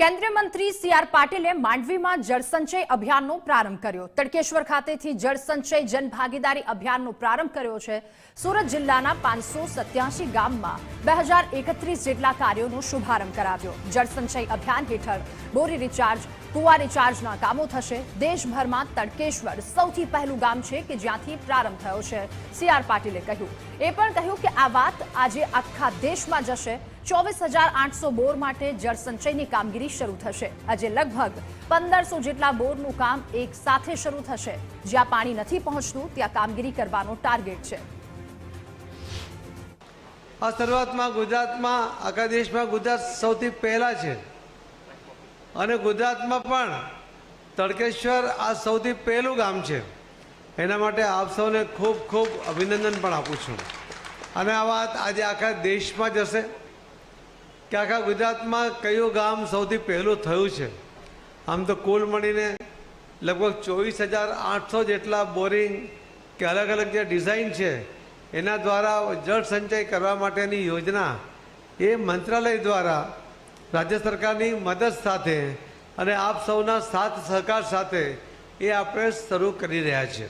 કેન્દ્રીય મંત્રી C R પાટીલે માંડવીમાં જળસંચય અભિયાનનો પ્રારંભ કર્યો. તડકેશ્વર ખાતેથી જળસંચય જનભાગીદારી અભિયાનનો પ્રારંભ કર્યો છે. સુરત જિલ્લાના પાંચસો સત્યાસી ગામમાં બે હજાર એકત્રીસ જેટલા કાર્યોનો શુભારંભ કરાવ્યો. જળસંચય અભિયાન હેઠળ બોરી રિચાર્જ કુવા રિચાર્જના કામો થશે. દેશભરમાં તડકેશ્વર સૌથી પહેલું ગામ છે કે જ્યાંથી પ્રારંભ થયો છે, સી આર પાટીલે કહ્યું. એ પણ કહ્યું કે આ વાત આજે આખા દેશમાં જશે. ચોવીસ હજાર આઠસો બોર માટે જળસંચયની કામગીરી શરૂ થશે. આજે લગભગ પંદરસો જેટલા બોરનું કામ એક સાથે શરૂ થશે. જ્યાં પાણી નથી પહોંચતું, ત્યાં કામગીરી કરવાનો ટાર્ગેટ છે. આ શરૂઆતમાં ગુજરાતમાં, આખા દેશમાં ગુજરાત સૌથી પહેલાં છે. અને ગુજરાતમાં પણ તડકેશ્વર આ સૌથી પહેલું ગામ છે. એના માટે આપ સૌને ખૂબ ખૂબ અભિનંદન પણ આપું છું. અને આ વાત આજે આખા દેશમાં જશે કે આખા ગુજરાતમાં કયું ગામ સૌથી પહેલું થયું છે. આમ તો કુલ મળીને લગભગ ચોવીસ હજાર આઠસો જેટલા બોરિંગ કે અલગ અલગ જે ડિઝાઇન છે, એના દ્વારા જળ સંચય કરવા માટેની યોજના એ મંત્રાલય દ્વારા રાજ્ય સરકારની મદદ સાથે અને આપ સૌના સાથ સહકાર સાથે એ આપણે શરૂ કરી રહ્યા છીએ.